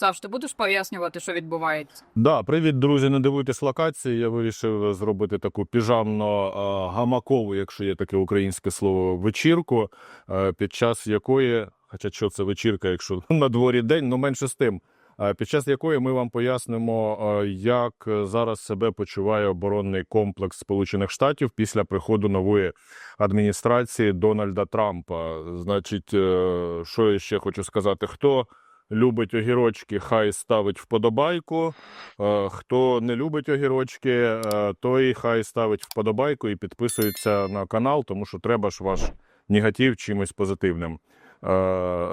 Саш, ти будеш пояснювати, що відбувається? Да, привіт, друзі. Не дивуйтесь локації. Я вирішив зробити таку піжамно-гамакову, якщо є таке українське слово, вечірку, під час якої, хоча що це вечірка, якщо на дворі день, ну менше з тим. Під час якої ми вам пояснимо, як зараз себе почуває оборонний комплекс Сполучених Штатів після приходу нової адміністрації Дональда Трампа. Значить, е, що я ще хочу сказати? Хто любить огірочки, хай ставить вподобайку. Е, Хто не любить огірочки, е, той хай ставить вподобайку і підписується на канал, тому що треба ж ваш негатив чимось позитивним е,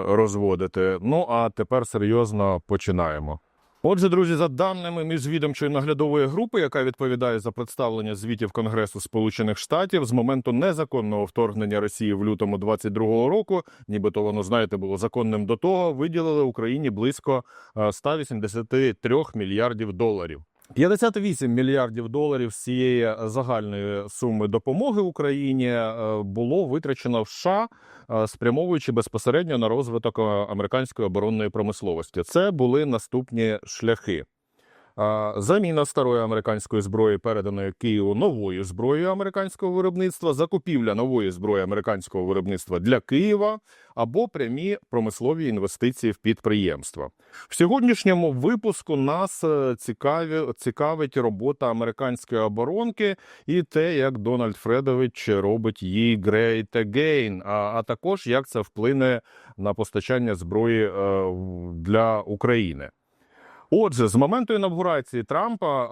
розводити. Ну а тепер серйозно починаємо. Отже, друзі, за даними міжвідомчої наглядової групи, яка відповідає за представлення звітів Конгресу Сполучених Штатів з моменту незаконного вторгнення Росії в лютому 22-го року, нібито воно знаєте було законним до того, виділили Україні близько е, 183 мільярдів доларів. 58 мільярдів доларів з цієї загальної суми допомоги Україні е, було витрачено в США, е, спрямовуючи безпосередньо на розвиток е, американської оборонної промисловості. Це були наступні шляхи. Заміна старої американської зброї, переданої Києву новою зброєю американського виробництва, закупівля нової зброї американського виробництва для Києва або прямі промислові інвестиції в підприємства. В сьогоднішньому випуску нас е, цікаві, цікавить робота американської оборонки і те, як Дональд Фредович робить її great again, а, а також як це вплине на постачання зброї е, для України. Отже, з моменту інавгурації Трампа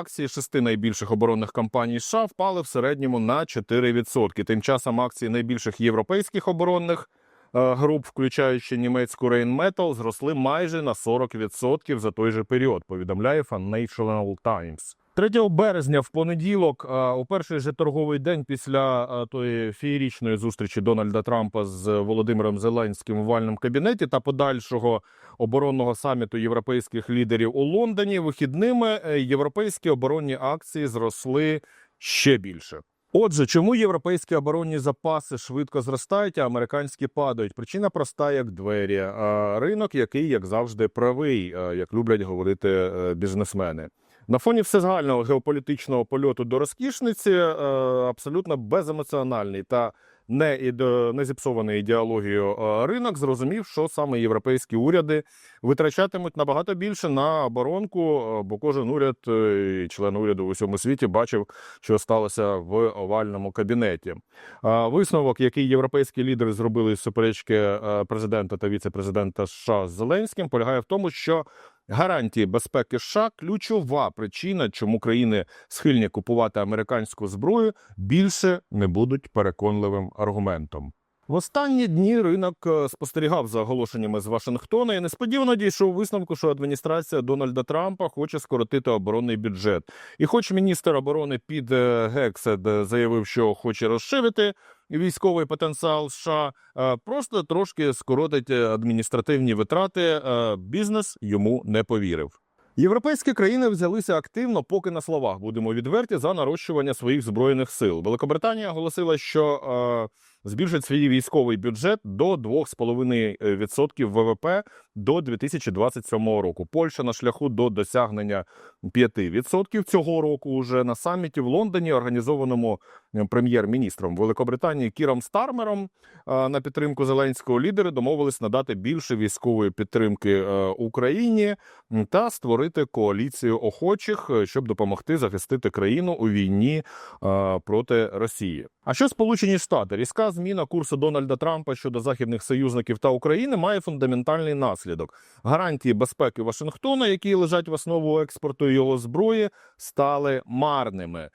акції шести найбільших оборонних компаній США впали в середньому на 4%. Тим часом акції найбільших європейських оборонних груп, включаючи німецьку Rheinmetall, зросли майже на 40% за той же період. Повідомляє Financial Times. 3 березня в понеділок, е, у перший же торговий день після е, тої феєрічної зустрічі Дональда Трампа з Володимиром Зеленським в овальному кабінеті та подальшого оборонного саміту європейських лідерів у Лондоні, вихідними е, європейські оборонні акції зросли ще більше. Отже, чому європейські оборонні запаси швидко зростають, а американські падають? Причина проста, як двері. Ринок, який, як завжди, правий, як люблять говорити бізнесмени. На фоні всезагального геополітичного польоту до розкішниці е, абсолютно беземоціональний та не, іде- не зіпсований ідеологією е, ринок зрозумів, що саме європейські уряди витрачатимуть набагато більше на оборонку, е, бо кожен уряд і член уряду в усьому світі бачив, що сталося в овальному кабінеті. Висновок, який європейські лідери зробили з суперечки президента та віце-президента США з Зеленським, полягає в тому, що гарантії безпеки США ключова причина, чому країни схильні купувати американську зброю, більше не будуть переконливим аргументом. В останні дні ринок е, спостерігав за оголошеннями з Вашингтона і несподівано дійшов висновку, що адміністрація Дональда Трампа хоче скоротити оборонний бюджет. І хоч міністр оборони Під е, Гексед заявив, що хоче розширити військовий потенціал США, е, просто трошки скоротить е, адміністративні витрати, е, бізнес йому не повірив. Європейські країни взялися активно, поки на словах будемо відверті, за нарощування своїх збройних сил. Великобританія оголосила, що збільшить свій військовий бюджет до 2,5% ВВП до 2027 року. Польща на шляху до досягнення 5% цього року. Уже на саміті в Лондоні, організованому е, прем'єр-міністром Великобританії Кіром Стармером е, на підтримку зеленського лідери домовились надати більше військової підтримки е, Україні та створити коаліцію охочих, щоб допомогти захистити країну у війні проти Росії. А що Сполучені Штати? Різка зміна курсу Дональда Трампа щодо західних союзників та України має фундаментальний наслідок. Гарантії безпеки Вашингтона, які лежать в основу експорту його зброї, стали марними.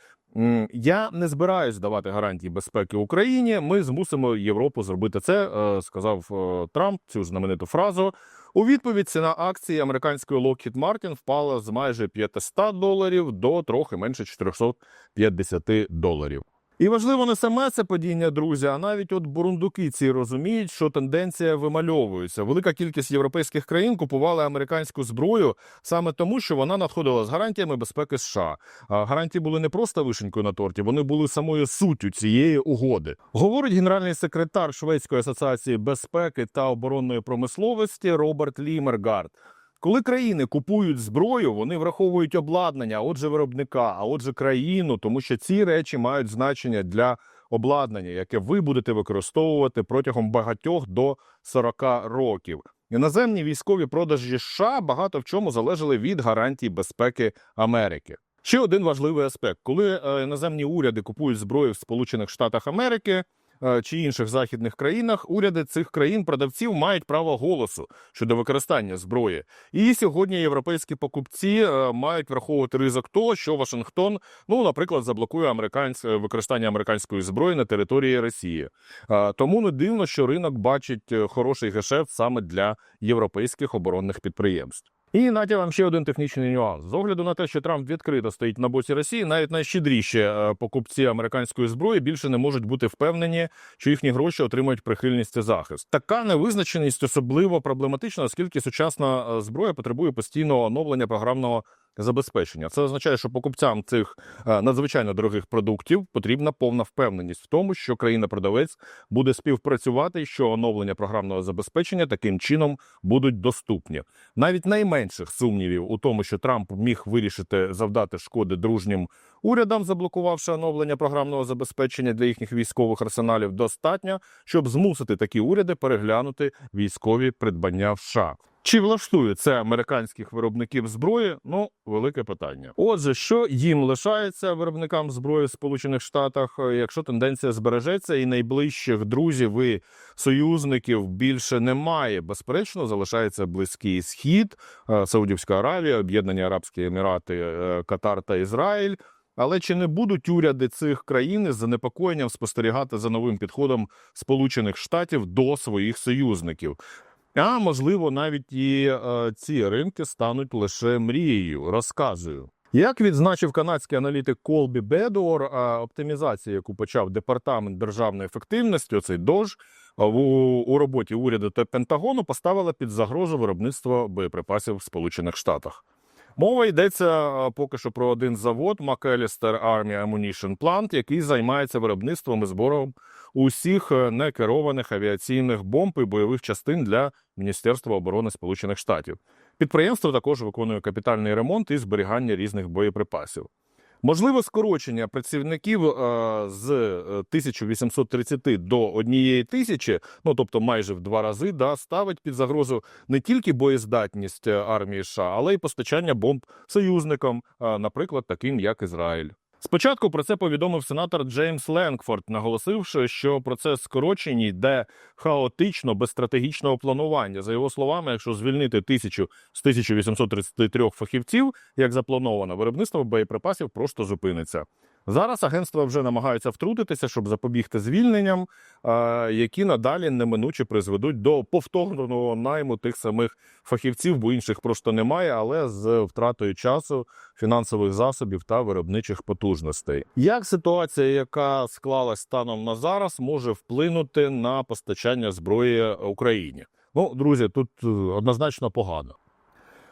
Я не збираюсь давати гарантії безпеки Україні. Ми змусимо Європу зробити це, е, сказав е, Трамп цю знамениту фразу. У відповідь ціна акції американської Lockheed Martin впала з майже 500 доларів до трохи менше 450 доларів. І важливо не саме це падіння, друзі, а навіть от бурундуки ці розуміють, що тенденція вимальовується. Велика кількість європейських країн купували американську зброю саме тому, що вона надходила з гарантіями безпеки США. А гарантії були не просто вишенькою на торті, вони були самою суттю цієї угоди. Говорить генеральний секретар Шведської асоціації безпеки та оборонної промисловості Роберт Лімергард. Коли країни купують зброю, вони враховують обладнання, отже, виробника, а отже, країну, тому що ці речі мають значення для обладнання, яке ви будете використовувати протягом багатьох до 40 років. Іноземні військові продажі США багато в чому залежали від гарантій безпеки Америки. Ще один важливий аспект: коли е, іноземні уряди купують зброю в Сполучених Штатах Америки чи інших західних країнах, уряди цих країн продавців мають право голосу щодо використання зброї. І сьогодні європейські покупці е, мають враховувати ризик того, що Вашингтон, ну, наприклад, заблокує американсь... використання американської зброї на території Росії. Е, Тому не дивно, що ринок бачить е, хороший гешефт саме для європейських оборонних підприємств. І наті вам ще один технічний нюанс. З огляду на те, що Трамп відкрито стоїть на боці Росії, навіть найщедріші е, покупці американської зброї більше не можуть бути впевнені, що їхні гроші отримують прихильність та захист. Така невизначеність особливо проблематична, оскільки сучасна е, зброя потребує постійного оновлення програмного забезпечення. Це означає, що покупцям цих е, надзвичайно дорогих продуктів потрібна повна впевненість в тому, що країна-продавець буде співпрацювати, що оновлення програмного забезпечення таким чином будуть доступні. Навіть найменших сумнівів у тому, що Трамп міг вирішити завдати шкоди дружнім урядам, заблокувавши оновлення програмного забезпечення для їхніх військових арсеналів, достатньо, щоб змусити такі уряди переглянути військові придбання в США. Чи влаштує це американських виробників зброї? Ну, велике питання. Отже, що їм лишається виробникам зброї в Сполучених Штатах, е, якщо тенденція збережеться, і найближчих друзів і союзників більше немає. Безперечно, залишається близький схід, е, Саудівська Аравія, Об'єднані Арабські Емірати, е, Катар та Ізраїль. Але чи не будуть уряди цих країн із занепокоєнням спостерігати за новим підходом Сполучених Штатів до своїх союзників? А можливо, навіть і е, ці ринки стануть лише мрією. Розказую. Як відзначив канадський аналітик Колбі Бедуор, оптимізація, яку почав департамент державної ефективності, оцей ДОЖ, у роботі уряду та Пентагону поставила під загрозу виробництво боєприпасів в Сполучених Штатах. Мова йдеться е, поки що про один завод McAllister Army Ammunition Plant, який займається виробництвом і збором усіх е, некерованих авіаційних бомб і бойових частин для Міністерства оборони Сполучених Штатів. Підприємство також виконує капітальний ремонт і зберігання різних боєприпасів. Можливо, скорочення працівників е, з е, 1830 до однієї тисячі, ну тобто майже в два рази, да, ставить під загрозу не тільки боєздатність е, армії США, але й постачання бомб союзникам, е, наприклад, таким як Ізраїль. Спочатку про це повідомив сенатор Джеймс Ленкфорд, наголосивши, що процес скорочень йде хаотично, без стратегічного планування. За його словами, якщо звільнити тисячу з 1833 фахівців, як заплановано, виробництво боєприпасів просто зупиниться. Зараз агентства вже намагаються втрутитися, щоб запобігти звільненням, які надалі неминуче призведуть до повторного найму тих самих фахівців, бо інших просто немає, але з втратою часу, фінансових засобів та виробничих потужностей. Як ситуація, яка склалась станом на зараз, може вплинути на постачання зброї Україні? Ну, друзі, тут е, однозначно погано.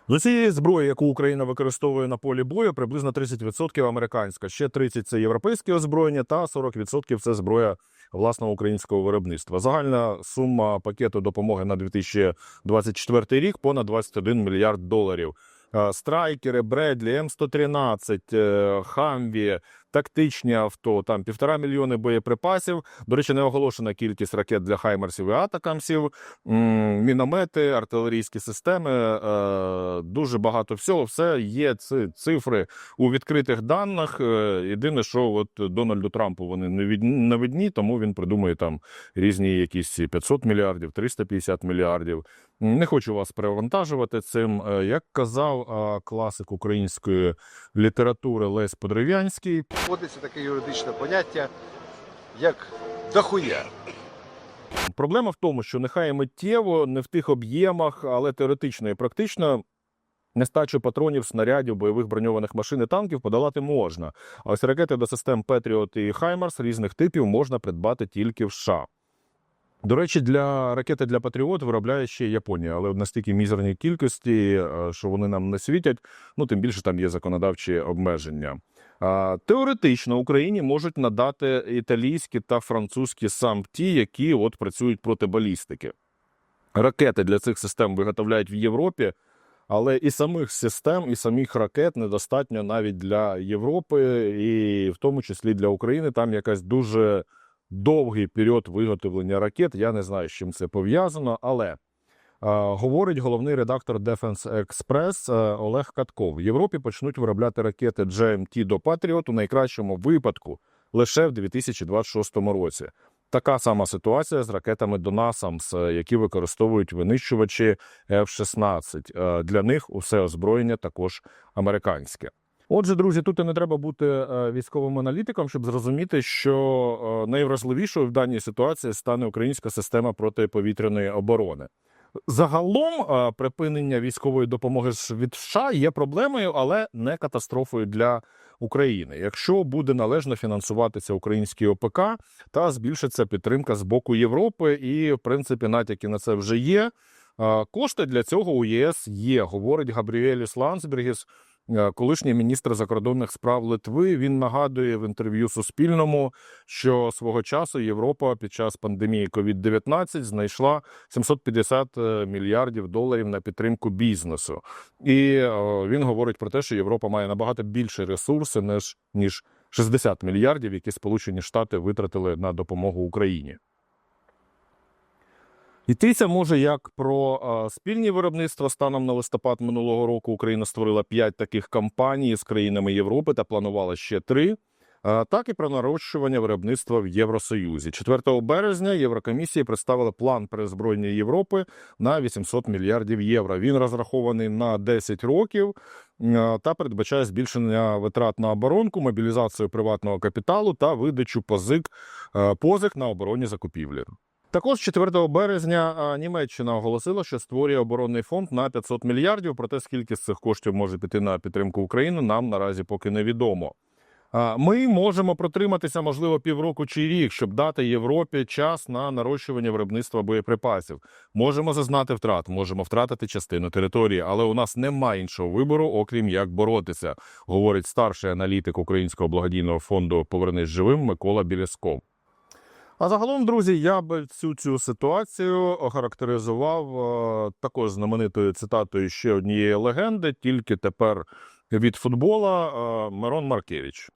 З усієї зброї, яку Україна використовує на полі бою, приблизно 30% американська, ще 30% це європейське озброєння, та 40% це зброя власного українського виробництва. Загальна сума пакету допомоги на 2024 рік понад 21 мільярд доларів. Е, Страйкери, Бредлі, М113, е, Хамві, тактичні авто, там півтора мільйони боєприпасів. До речі, не оголошена кількість ракет для Хаймерсів і Атакамсів, міномети, артилерійські системи. е, Дуже багато всього. Все є ці цифри у відкритих даних. Е, Єдине, що от Дональду Трампу вони не видні, тому він придумує там різні якісь 500 мільярдів, 350 мільярдів. Не хочу вас перевантажувати цим. Е, Як казав класик української літератури Лесь Подрив'янський, Вводиться таке юридичне поняття, як дохуя. Проблема в тому, що нехай миттєво, не в тих об'ємах, але теоретично і практично. Нестачу патронів, снарядів, бойових броньованих машин і танків подолати можна. А ось ракети до систем Петріот і Хаймарс різних типів можна придбати тільки в США. До речі, для ракети для Патріот виробляє ще Японія, але в настільки мізерній кількості, е, що вони нам не світять. Ну тим більше там є законодавчі обмеження. Теоретично Україні можуть надати італійські та французькі сам ті, які от працюють проти балістики. Ракети для цих систем виготовляють в Європі. Але і самих систем, і самих ракет недостатньо навіть для Європи, і в тому числі для України. Там якась дуже довгий період виготовлення ракет. Я не знаю, з чим це пов'язано, але говорить головний редактор Defense Express е, Олег Катков. В Європі почнуть виробляти ракети GMT до Patriot у найкращому випадку лише в 2026 році. Така сама ситуація з ракетами до NASAMS, е, які використовують винищувачі F-16. Е, Для них усе озброєння також американське. Отже, друзі, тут і не треба бути е, військовим аналітиком, щоб зрозуміти, що е, найвразливішою в даній ситуації стане українська система протиповітряної оборони. Загалом е, припинення військової допомоги від США є проблемою, але не катастрофою для України. Якщо буде належно фінансуватися український ОПК та збільшиться підтримка з боку Європи, і в принципі натяки на це вже є. Е, Кошти для цього у ЄС є, говорить Габріеліс Лансбергіс, колишній міністр закордонних справ Литви. Він нагадує в інтерв'ю Суспільному, що свого часу Європа під час пандемії COVID-19 знайшла 750 мільярдів доларів на підтримку бізнесу. І е, він говорить про те, що Європа має набагато більше ресурси, ніж, ніж 60 мільярдів, які Сполучені Штати витратили на допомогу Україні. Йтися може як про спільні виробництва станом на листопад минулого року. Україна створила п'ять таких компаній з країнами Європи та планувала ще три. Так і про нарощування виробництва в Євросоюзі. 4 березня Єврокомісія представила план перезброєння Європи на 800 мільярдів євро. Він розрахований на 10 років та передбачає збільшення витрат на оборонку, мобілізацію приватного капіталу та видачу позик позик на оборонні закупівлі. Також 4 березня Німеччина оголосила, що створює оборонний фонд на 500 мільярдів. Проте скільки з цих коштів може піти на підтримку України, нам наразі поки невідомо. Ми можемо протриматися, можливо, півроку чи рік, щоб дати Європі час на нарощування виробництва боєприпасів. Можемо зазнати втрат, можемо втратити частину території, але у нас немає іншого вибору, окрім як боротися, говорить старший аналітик Українського благодійного фонду Повернись живим Микола Білясков. А загалом, друзі, я би всю цю ситуацію охарактеризував е, також знаменитою цитатою ще однієї легенди, тільки тепер від футбола е, Мирон Маркевич.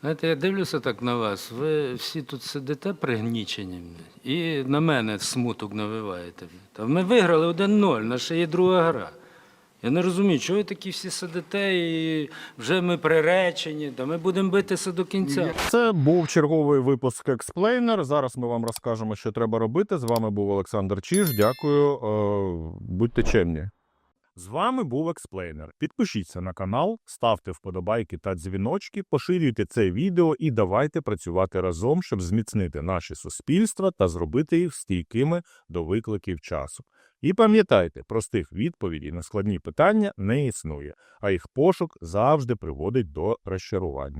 Знаєте, я дивлюся так на вас. Ви всі тут сидите пригнічені і на мене смуток навиваєте. Та ми виграли 1-0, наша є друга гра. Я не розумію, чого ви такі всі сидите і вже ми приречені, та ми будемо битися до кінця. Це був черговий випуск Експлейнер. Зараз ми вам розкажемо, що треба робити. З вами був Олександр Чіж. Дякую. е, Будьте чемні. З вами був Експлейнер. Підпишіться на канал, ставте вподобайки та дзвіночки, поширюйте це відео і давайте працювати разом, щоб зміцнити наші суспільства та зробити їх стійкими до викликів часу. І пам'ятайте, простих відповідей на складні питання не існує, а їх пошук завжди приводить до розчарування.